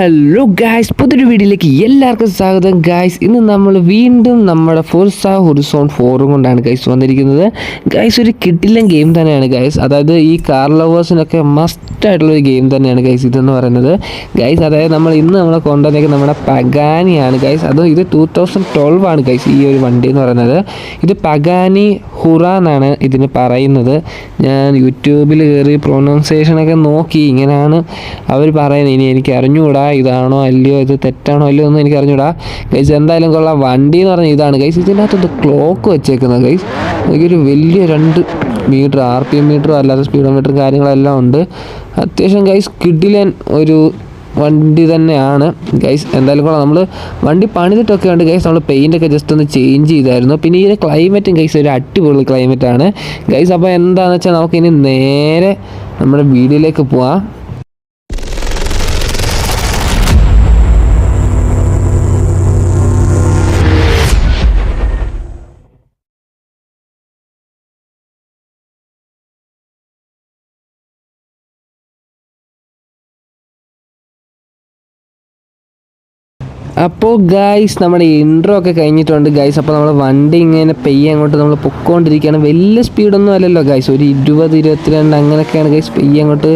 Hello guys പുതിയൊരു വീഡിയോയിലേക്ക് എല്ലാവർക്കും സ്വാഗതം ഗായ്സ് ഇന്ന് നമ്മൾ വീണ്ടും നമ്മുടെ ഫോർസ ഹൊറിസോൺ ഫോറും കൊണ്ടാണ് ഗൈസ് വന്നിരിക്കുന്നത്. ഗൈസ് ഒരു കിട്ടില്ല ഗെയിം തന്നെയാണ് ഗൈസ് അതായത് ഈ കാർ ലവേഴ്സിനൊക്കെ മസ്റ്റ് ആയിട്ടുള്ള ഒരു ഗെയിം തന്നെയാണ് ഗൈസ് ഇതെന്ന് പറയുന്നത്. ഗൈസ് അതായത് നമ്മൾ ഇന്ന് നമ്മൾ കൊണ്ടുവന്നേക്ക് നമ്മുടെ പഗാനിയാണ് ഗൈസ് അത് ഇത് ടൂ തൗസൻഡ് ട്വൽവ് ആണ് ഗൈസ് ഈ ഒരു വണ്ടി എന്ന് പറയുന്നത്. ഇത് പഗാനി ഹുറ എന്നാണ് ഇതിന് പറയുന്നത്. ഞാൻ യൂട്യൂബിൽ കയറി പ്രൊനൗൺസിയേഷനൊക്കെ നോക്കി ഇങ്ങനെയാണ് അവർ പറയുന്നത്. ഇനി എനിക്ക് അറിഞ്ഞുകൂടാ ഇതാണോ അല്ലയോ ഇത് തെറ്റാണോ അല്ലയോ ഒന്നും എനിക്ക് അറിഞ്ഞുകൂടാ ഗൈസ് എന്തായാലും കൊള്ളാം. വണ്ടി എന്ന് പറഞ്ഞാൽ ഇതാണ്. ഗൈസ് ഇതിനകത്തൊന്ന് ക്ലോക്ക് വെച്ചേക്കുന്നത്. ഗൈസ് എനിക്കൊരു വലിയ രണ്ട് മീറ്റർ ആർ പി എം മീറ്ററും അല്ലാതെ സ്പീഡോ മീറ്ററും കാര്യങ്ങളെല്ലാം ഉണ്ട്. അത്യാവശ്യം ഗൈസ് കിഡിലൻ ഒരു വണ്ടി തന്നെയാണ്. ഗൈസ് എന്തായാലും കൊള്ളാം. നമ്മൾ വണ്ടി പണിതിട്ടൊക്കെ ഉണ്ട് ഗൈസ് നമ്മൾ പെയിന്റൊക്കെ ജസ്റ്റ് ഒന്ന് ചേഞ്ച് ചെയ്തായിരുന്നു. പിന്നെ ഈ ക്ലൈമറ്റും ഗൈസ് ഒരു അടിപൊളി ക്ലൈമറ്റാണ് ഗൈസ് അപ്പോൾ എന്താണെന്ന് വെച്ചാൽ നമുക്കിനി നേരെ നമ്മുടെ വീഡിയോയിലേക്ക് പോവാം. അപ്പോൾ ഗൈസ് നമ്മുടെ ഇൻട്രോ ഒക്കെ കഴിഞ്ഞിട്ടുണ്ട്. ഗൈസ് അപ്പോൾ നമ്മൾ വണ്ടി ഇങ്ങനെ പെയ്യ അങ്ങോട്ട് നമ്മൾ പൊക്കോണ്ടിരിക്കുകയാണ് വലിയ സ്പീഡൊന്നും അല്ലല്ലോ ഗൈസ് ഒരു ഇരുപത് ഇരുപത്തിരണ്ട് അങ്ങനെയൊക്കെയാണ് ഗൈസ് പെയ്യ അങ്ങോട്ട്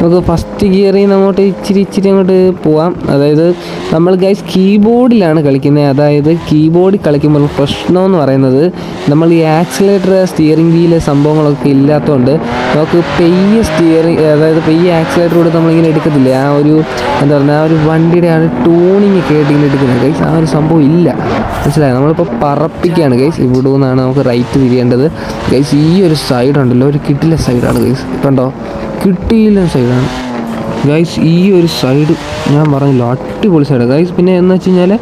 നമുക്ക് ഫസ്റ്റ് ഗിയറിൽ നിന്ന് അങ്ങോട്ട് ഇച്ചിരി ഇച്ചിരി അങ്ങോട്ട് പോവാം. അതായത് നമ്മൾ ഗൈസ് കീബോർഡിലാണ് കളിക്കുന്നത് അതായത് കീബോർഡിൽ കളിക്കുമ്പോൾ പ്രശ്നം എന്ന് പറയുന്നത് നമ്മൾ ഈ ആക്സിലേറ്റർ സ്റ്റിയറിംഗ് വീൽ സംഭവങ്ങളൊക്കെ ഇല്ലാത്തതുകൊണ്ട് നമുക്ക് പെയ്യ സ്റ്റിയറിംഗ് അതായത് പെയ്യ ആക്സിലേറ്റർ കൂടെ നമ്മളിങ്ങനെ എടുക്കത്തില്ലേ? ആ ഒരു എന്താ പറയുക ആ ഒരു വണ്ടിയുടെ ആ ഒരു ടൂണിങ് ഒക്കെ ആയിട്ട് ഇങ്ങനെ എടുക്കുന്നത്. ഗൈസ് ആ ഒരു സംഭവം ഇല്ല. മനസ്സിലായോ? നമ്മളിപ്പോൾ പറപ്പിക്കുകയാണ് ഗൈസ് ഇവിടെ നിന്നാണ് നമുക്ക് റൈറ്റ് തിരിയേണ്ടത്. ഗൈസ് ഈ ഒരു സൈഡ് ഉണ്ടല്ലോ. ഒരു കിട്ടില്ല സൈഡാണ് ഗൈസ് കണ്ടോ? കിട്ടിയില്ല സൈഡാണ്. ഗൈസ് ഈ ഒരു സൈഡ് ഞാൻ പറഞ്ഞില്ല അടിപൊളി സൈഡ് ഗൈസ് പിന്നെ എന്ന് വെച്ച് കഴിഞ്ഞാൽ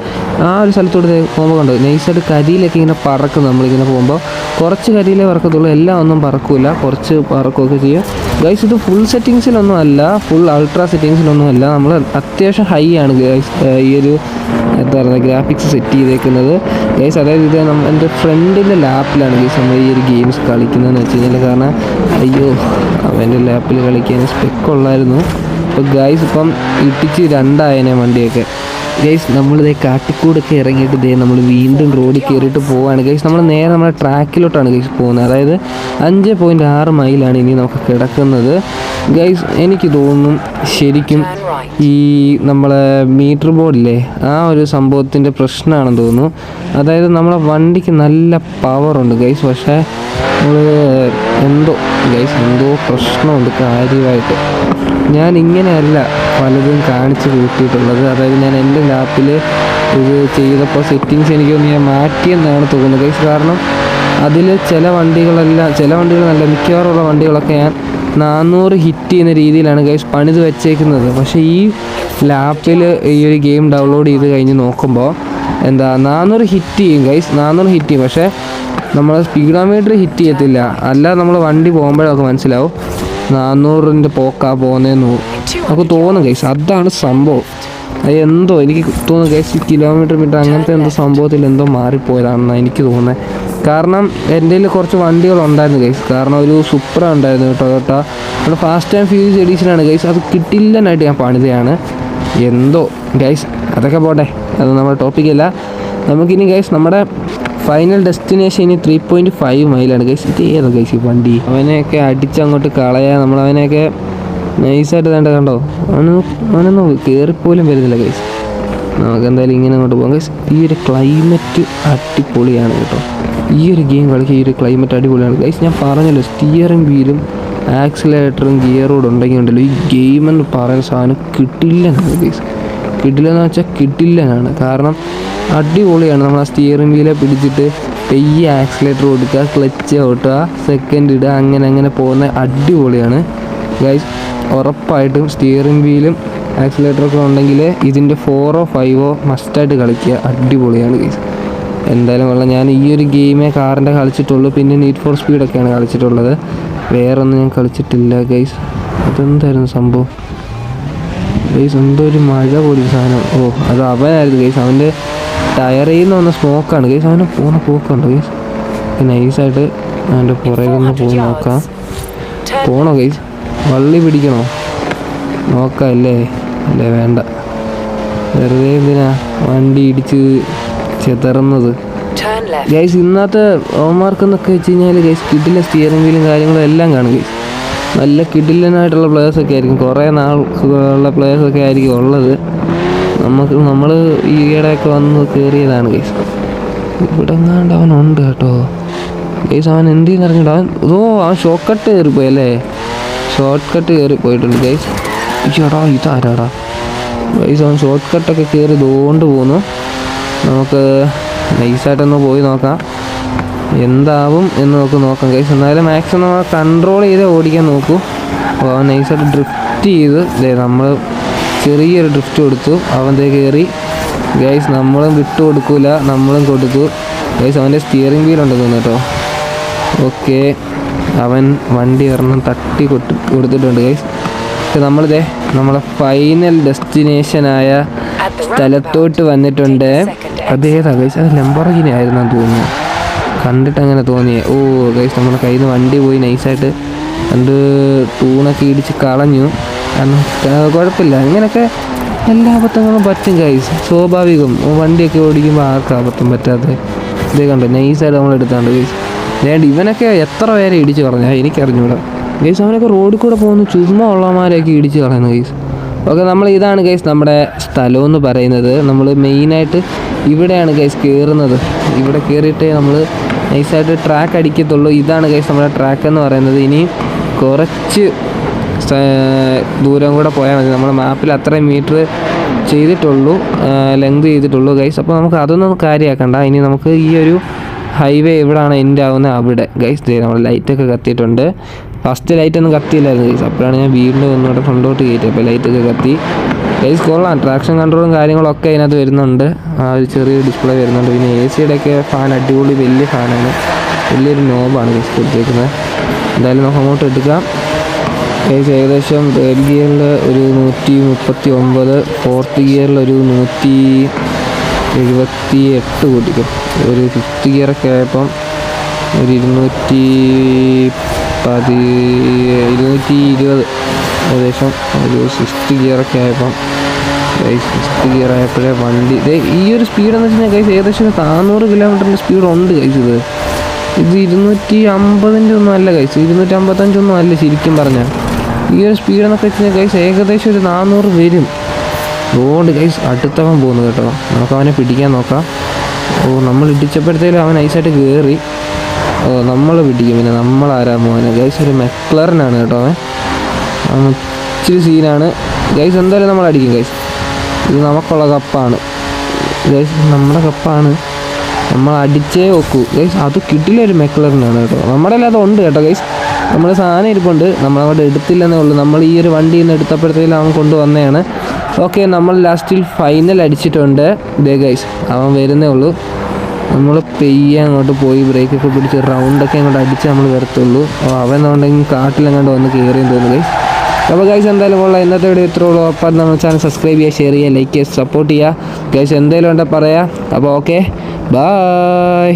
ആ ഒരു സ്ഥലത്തോട്ട് പോകുമ്പോൾ കണ്ടോ നൈസായിട്ട് കരിയിലൊക്കെ ഇങ്ങനെ പറക്കും നമ്മളിങ്ങനെ പോകുമ്പോൾ കുറച്ച് കരിയിലേ പറക്കത്തുള്ളൂ എല്ലാം ഒന്നും പറക്കൂല. കുറച്ച് പറക്കുകയൊക്കെ ചെയ്യും. ഗൈസ് ഇത് ഫുൾ സെറ്റിങ്സിലൊന്നും അല്ല. ഫുൾ അൾട്രാ സെറ്റിങ്സിലൊന്നും അല്ല. നമ്മൾ അത്യാവശ്യം ഹൈ ആണ് ഗൈസ് ഈ ഒരു എന്താ പറയുക ഗ്രാഫിക്സ് സെറ്റ് ചെയ്തേക്കുന്നത്. ഗൈസ് അതായത് ഇത് നമ്മൾ എന്റെ ഫ്രണ്ടിന്റെ ലാപ്പിലാണ് ഗൈസ് നമ്മൾ ഈ ഒരു ഗെയിംസ് കളിക്കുന്നതെന്ന് വെച്ച് കഴിഞ്ഞാൽ കാരണം അയ്യോ അവന്റെ ലാപ്പിൽ കളിക്കാൻ സ്പെക്കുള്ളായിരുന്നു അപ്പോൾ ഗൈസ് ഇപ്പം ഇട്ടിച്ച് രണ്ടായനെ വണ്ടിയൊക്കെ. ഗൈസ് നമ്മളിതേ കാട്ടിക്കൂടൊക്കെ ഇറങ്ങിയിട്ട് ഇതേ നമ്മൾ വീണ്ടും റോഡിൽ കയറിയിട്ട് പോവാണ്. ഗൈസ് നമ്മൾ നേരെ നമ്മുടെ ട്രാക്കിലോട്ടാണ് ഗൈസ് പോകുന്നത്. അതായത് അഞ്ച് പോയിന്റ് ആറ് മൈലാണ് ഇനി നമുക്ക് കിടക്കുന്നത്. ഗൈസ് എനിക്ക് തോന്നുന്നു ശരിക്കും ഈ നമ്മളെ മീറ്റർ ബോർഡില്ലേ ആ ഒരു സംഭവത്തിന്റെ പ്രശ്നമാണെന്ന് തോന്നുന്നു. അതായത് നമ്മളെ വണ്ടിക്ക് നല്ല പവറുണ്ട് ഗൈസ് പക്ഷേ എന്തോ ഗൈസ് എന്തോ പ്രശ്നമുണ്ട് കാര്യമായിട്ട്. ഞാൻ ഇങ്ങനെയല്ല പലതും കാണിച്ച് കൂട്ടിയിട്ടുള്ളത്. അതായത് ഞാൻ എന്റെ ലാപ്പിൽ ഇത് ചെയ്തപ്പോൾ സെറ്റിങ്സ് എനിക്കൊന്ന് ഞാൻ മാറ്റിയെന്നാണ് തോന്നുന്നത്. കാരണം അതിൽ ചില വണ്ടികളെല്ലാം ചില വണ്ടികളല്ല മിക്കവാറുള്ള വണ്ടികളൊക്കെ ഞാൻ നാനൂറ് ഹിറ്റ് ചെയ്യുന്ന രീതിയിലാണ് ഗൈസ് പണിത് വെച്ചേക്കുന്നത്. പക്ഷേ ഈ ലാപ്പിൽ ഈ ഒരു ഗെയിം ഡൗൺലോഡ് ചെയ്ത് കഴിഞ്ഞ് നോക്കുമ്പോൾ എന്താ നാനൂറ് ഹിറ്റ് ചെയ്യും ഗൈസ്. നാനൂറ് ഹിറ്റ് ചെയ്യും. പക്ഷേ നമ്മൾ സ്പീഡോമീറ്റർ ഹിറ്റ് ചെയ്യത്തില്ല. അല്ല നമ്മൾ വണ്ടി പോകുമ്പോഴൊക്കെ മനസ്സിലാവും നാനൂറിന്റെ പോക്കാ പോകുന്നതെന്ന് നമുക്ക് തോന്നും ഗൈസ് അതാണ് സംഭവം. അത് എന്തോ എനിക്ക് തോന്നുന്നു ഗൈസ് കിലോമീറ്റർ മീറ്റർ അങ്ങനത്തെ എന്തോ സംഭവത്തിൽ എന്തോ മാറിപ്പോയതാണെന്നാണ് എനിക്ക് തോന്നുന്നത് കാരണം എന്റെ കുറച്ച് വണ്ടികൾ ഉണ്ടായിരുന്നു ഗൈസ് കാരണം ഒരു സൂപ്പർ ഉണ്ടായിരുന്നു ടൊയോട്ട നമ്മുടെ ഫാസ്റ്റ് ടൈം ഫ്യൂസ് എഡീഷനാണ് ഗൈസ് അത് കിട്ടില്ലെന്നായിട്ട് ഞാൻ പണിതയാണ്. എന്തോ ഗൈസ് അതൊക്കെ പോട്ടെ. അത് നമ്മുടെ ടോപ്പിക്കല്ല നമുക്കിനി ഗൈസ് നമ്മുടെ ഫൈനൽ ഡെസ്റ്റിനേഷൻ ഇനി ത്രീ പോയിന്റ് ഫൈവ് മൈലാണ് ഗൈസ് ഇത് ഏതാ ഗൈസ് ഈ വണ്ടി? അവനെയൊക്കെ അടിച്ചങ്ങോട്ട് കളയാ നമ്മൾ അവനെയൊക്കെ നൈസായിട്ട് വേണ്ട കണ്ടോ? അവനൊന്നും അവനൊന്നും കയറിപ്പോലും വരുന്നില്ല കേസ് നമുക്ക് എന്തായാലും ഇങ്ങനെ അങ്ങോട്ട് പോകാം കേസ് ഈ ഒരു ക്ലൈമറ്റ് അടിപൊളിയാണ് കേട്ടോ. ഈ ഒരു ഗെയിം കളിക്കുക ഈ ഒരു ക്ലൈമറ്റ് അടിപൊളിയാണ്. കേസ് ഞാൻ പറഞ്ഞല്ലോ സ്റ്റിയറിംഗ് വീലും ആക്സിലേറ്ററും ഗിയറോടും ഉണ്ടെങ്കിൽ ഉണ്ടല്ലോ ഈ ഗെയിം എന്ന് പറയുന്ന സാധനം കിട്ടില്ലെന്നാണ് ഗൈസ് കിട്ടില്ലെന്ന് വെച്ചാൽ കിട്ടില്ലെന്നാണ്. കാരണം അടിപൊളിയാണ് നമ്മൾ ആ സ്റ്റിയറിംഗ് വീലെ പിടിച്ചിട്ട് പെയ്യ ആക്സിലേറ്റർ കൊടുക്കുക ക്ലച്ച് ഓട്ടുക സെക്കൻഡ് ഇടുക അങ്ങനെ അങ്ങനെ പോകുന്ന അടിപൊളിയാണ്. ഗൈസ് ഉറപ്പായിട്ടും സ്റ്റിയറിംഗ് വീലും ആക്സിലേറ്ററൊക്കെ ഉണ്ടെങ്കിൽ ഇതിന്റെ ഫോറോ ഫൈവോ മസ്റ്റായിട്ട് കളിക്കുക. അടിപൊളിയാണ് ഗൈസ് എന്തായാലും കൊള്ളാം. ഞാൻ ഈ ഒരു ഗെയിമേ കാറിന്റെ കളിച്ചിട്ടുള്ളൂ. പിന്നെ നീറ്റ് ഫോർ സ്പീഡൊക്കെയാണ് കളിച്ചിട്ടുള്ളത്. വേറൊന്നും ഞാൻ കളിച്ചിട്ടില്ല ഗൈസ് അതെന്തായിരുന്നു സംഭവം? ഗൈസ് എന്തോ ഒരു മഴ പോലും സാധനം. ഓ അത് അവനായിരുന്നു ഗൈസ് അവന്റെ ടയറിൽ നിന്ന് വന്ന സ്മോക്കാണ് ഗൈസ് അവന് പോകുന്ന പോക്കുണ്ട് ഗൈസ് നൈസായിട്ട് അവന്റെ പുറകിൽ നിന്ന് പോയി നോക്കാം. പോണോ ഗൈസ് വള്ളി പിടിക്കണോ? നോക്കാം അല്ലേ അല്ലേ വേണ്ട. വെറുതെ എന്തിനാ വണ്ടി ഇടിച്ച് ചെതറുന്നത്? Left. ഗൈസ് ഇന്നത്തെ ഓമാർക്കെന്നൊക്കെ വെച്ച് കഴിഞ്ഞാൽ ഗൈസ് കിഡിലെ സ്റ്റിയറിംഗ് വീലും കാര്യങ്ങളും എല്ലാം കാണും ഗൈസ് നല്ല കിഡിലനായിട്ടുള്ള പ്ലേയേഴ്സൊക്കെ ആയിരിക്കും. കുറേ നാൾ ഉള്ള പ്ലേയേഴ്സൊക്കെ ആയിരിക്കും ഉള്ളത്. നമുക്ക് നമ്മൾ ഈയിടെയൊക്കെ വന്ന് കയറിയതാണ് ഗൈസ് ഇവിടെ എങ്ങാണ്ട് അവനുണ്ട് കേട്ടോ. ഗൈസ് അവൻ എന്ത് ചെയ്യുന്നറിഞ്ഞിട്ട് അവൻ ഓ അവൻ ഷോക്കട്ട് കയറിപ്പോയല്ലേ കയറിപ്പോയി അല്ലേ? ഷോർട്ട് കട്ട് കയറി പോയിട്ടുണ്ട് ഗൈസ് ഇടാ ഇതാരാടാ? ഗൈസ് അവൻ ഷോർട്ട് കട്ടൊക്കെ കയറി ഇതുകൊണ്ട് പോകുന്നു നമുക്ക് നൈസായിട്ടൊന്ന് പോയി നോക്കാം. എന്താവും എന്ന് നമുക്ക് നോക്കാം ഗൈസ് എന്തായാലും മാക്സിമം നമ്മൾ കൺട്രോൾ ചെയ്ത് ഓടിക്കാൻ നോക്കൂ. അപ്പോൾ അവൻ നൈസായിട്ട് ഡ്രിഫ്റ്റ് ചെയ്ത് നമ്മൾ ചെറിയൊരു ഡ്രിഫ്റ്റ് കൊടുത്തു. അവൻ ദേ കയറി ഗൈസ് നമ്മളും വിട്ടു കൊടുക്കൂല നമ്മളും കൊടുത്തു. ഗൈസ് അവന്റെ സ്റ്റിയറിംഗ് വീലുണ്ടെന്ന് തോന്നുന്നു കേട്ടോ. ഓക്കെ അവൻ വണ്ടി ഒരെണ്ണം തട്ടി കൊട്ടി കൊടുത്തിട്ടുണ്ട് ഗൈസ് നമ്മളിതേ നമ്മളെ ഫൈനൽ ഡെസ്റ്റിനേഷനായ സ്ഥലത്തോട്ട് വന്നിട്ടുണ്ട്. അതേതാ ഗൈസ് അത് ലംബോർഗിനി ആയിരുന്നു തോന്നുന്നു. കണ്ടിട്ട് അങ്ങനെ തോന്നിയേ. ഓ ഗൈസ് നമ്മുടെ കയ്യിൽ നിന്ന് വണ്ടി പോയി നൈസായിട്ട് രണ്ട് തൂണൊക്കെ ഇടിച്ച് കളഞ്ഞു. കാരണം കുഴപ്പമില്ല. അങ്ങനെയൊക്കെ എല്ലാ അബദ്ധങ്ങളും പറ്റും ഗൈസ് സ്വാഭാവികം. വണ്ടിയൊക്കെ ഓടിക്കുമ്പോൾ ആർക്കും അബദ്ധം പറ്റാതെ ഇതേ കണ്ടോ? നൈസായിട്ട് നമ്മൾ എടുത്താണ്ട് ഗൈസ് വേണ്ട ഇവനൊക്കെ എത്ര പേരെ ഇടിച്ച് കളഞ്ഞ? എനിക്കറിഞ്ഞൂടാ. ഗൈസ് അവനൊക്കെ റോഡിൽ കൂടെ പോകുന്ന ചുമ്മാ ഉള്ളമാരെയൊക്കെ ഇടിച്ച് കളയുന്നു ഗൈസ്. ഓക്കെ നമ്മൾ ഇതാണ് ഗൈസ് നമ്മുടെ സ്ഥലം എന്ന് പറയുന്നത്. നമ്മൾ മെയിനായിട്ട് ഇവിടെയാണ് ഗൈസ് കയറുന്നത് ഇവിടെ കയറിയിട്ടേ നമ്മൾ നൈസായിട്ട് ട്രാക്ക് അടിക്കത്തുള്ളൂ. ഇതാണ് ഗൈസ് നമ്മുടെ ട്രാക്ക് എന്ന് പറയുന്നത്. ഇനി കുറച്ച് ദൂരം കൂടെ പോയാൽ മതി. നമ്മുടെ മാപ്പിൽ അത്രയും മീറ്റർ ചെയ്തിട്ടുള്ളൂ ലെങ്ത് ചെയ്തിട്ടുള്ളൂ ഗൈസ്. അപ്പോൾ നമുക്ക് അതൊന്നും കാര്യമാക്കണ്ട. ഇനി നമുക്ക് ഈ ഒരു ഹൈവേ എവിടെയാണ് എൻഡ് ആവുന്നത് അവിടെ. ഗൈസ് നമ്മൾ ലൈറ്റൊക്കെ കത്തിയിട്ടുണ്ട്. ഫസ്റ്റ് ലൈറ്റ് ഒന്നും കത്തിയില്ലായിരുന്നു ഗൈസ് അപ്പോഴാണ് ഞാൻ വീണ്ടും ഒന്നുകൂടെ ഫ്രണ്ടോട്ട് കയറ്റി. അപ്പോൾ ലൈറ്റൊക്കെ കത്തി. ഗൈസ് കൊള്ളാം. ട്രാക്ഷൻ കൺട്രോളും കാര്യങ്ങളൊക്കെ അതിനകത്ത് വരുന്നുണ്ട്. ആ ഒരു ചെറിയ ഡിസ്പ്ലേ വരുന്നുണ്ട്. പിന്നെ എ സിയുടെ ഒക്കെ ഫാൻ അടിപൊളി വലിയ ഫാനാണ് വലിയൊരു നോബാണ് ഗൈസ് കൊടുത്തേക്കുന്നത്. എന്തായാലും നമുക്ക് അങ്ങോട്ട് എടുക്കാം. ഗൈസ് ഏകദേശം തേർഡ് ഗിയറിൽ ഒരു നൂറ്റി മുപ്പത്തി ഒമ്പത് ഫോർത്ത് ഗിയറിൽ ഒരു നൂറ്റി എഴുപത്തി എട്ട് കോടിക്ക്. ഒരു ഫിഫ്ത്ത് ഗിയറൊക്കെ ആയപ്പം ഒരു ഇരുന്നൂറ്റി പതി ഇരുന്നൂറ്റി ഇരുപത്. ഏകദേശം ഒരു സിക്സ്ത് ഗിയറൊക്കെ ആയപ്പം സിക്സ്ത് ഗിയർ ആയപ്പോഴേ വണ്ടി ഇതേ ഈ ഒരു സ്പീഡ് എന്ന് വെച്ച് കഴിഞ്ഞാൽ ഗൈസ് ഏകദേശം നാനൂറ് കിലോമീറ്ററിന്റെ സ്പീഡ് ഉണ്ട് ഗൈസ് ഇത് ഇരുന്നൂറ്റി അമ്പതിന്റെ ഒന്നും അല്ല കഴിച്ചു ഇരുന്നൂറ്റി അമ്പത്തഞ്ചൊന്നും അല്ല ശരിക്കും പറഞ്ഞാൽ ഈ ഒരു സ്പീഡ് എന്നൊക്കെ വെച്ച് കഴിഞ്ഞാൽ ഗൈസ് ഏകദേശം ഒരു നാനൂറ് വരും. റോഡ് ഗൈസ് അടുത്തവൻ പോകുന്നു കേട്ടോ. നമുക്ക് അവനെ പിടിക്കാൻ നോക്കാം. ഓ നമ്മൾ ഇടിച്ചപ്പോഴത്തേലും അവൻ ഐസായിട്ട് കയറി ഓ നമ്മൾ പിടിക്കും. പിന്നെ നമ്മൾ ആരാ മോനെ? ഗൈസ് ഒരു മെക്ലറിനാണ് കേട്ടോ അവൻ. ഇച്ചിരി സീനാണ്. ഗൈസ് എന്തായാലും നമ്മൾ അടിക്കും ഗൈസ് ഇത് നമുക്കുള്ള കപ്പാണ്. ഗൈസ് നമ്മുടെ കപ്പാണ്. നമ്മൾ അടിച്ചേ വെക്കൂ ഗൈസ് അത് കിട്ടില്ല ഒരു മെക്ലറിനാണ് കേട്ടോ. നമ്മുടെ അല്ലാതെ ഉണ്ട് കേട്ടോ ഗൈസ് നമ്മൾ സാധനം ഇരിപ്പുണ്ട്. നമ്മളവിടെ എടുത്തില്ലെന്നേ ഉള്ളൂ. നമ്മൾ ഈ ഒരു വണ്ടിയിൽ നിന്ന് എടുത്തപ്പോഴത്തേലും അവൻ കൊണ്ടുവന്നതാണ് ഓക്കെ നമ്മൾ ലാസ്റ്റിൽ ഫൈനൽ അടിച്ചിട്ടുണ്ട്. ദേ ഗൈസ് അവൻ വരുന്നേ ഉള്ളൂ. നമ്മൾ പെയ്യെ അങ്ങോട്ട് പോയി ബ്രേക്കൊക്കെ പിടിച്ച് റൗണ്ടൊക്കെ അങ്ങോട്ട് അടിച്ച് നമ്മൾ വരത്തുള്ളൂ അവൻ എന്നുണ്ടെങ്കിൽ കാട്ടിലെങ്ങാണ്ട് വന്ന് കയറിയെന്ന് തോന്നുന്നു ഗൈസ് അപ്പോൾ ഗൈസ് എന്തായാലും ഉള്ള ഇന്നത്തെ വീഡിയോ ഇത്രേ ഉള്ളൂ. അപ്പം നമ്മൾ ചാനൽ സബ്സ്ക്രൈബ് ചെയ്യുക ഷെയർ ചെയ്യുക ലൈക്ക് ചെയ്യുക സപ്പോർട്ട് ചെയ്യുക. ഗൈസ് എന്തെങ്കിലും ഉണ്ടെങ്കിൽ പറയാം. അപ്പോൾ ഓക്കെ ബായ്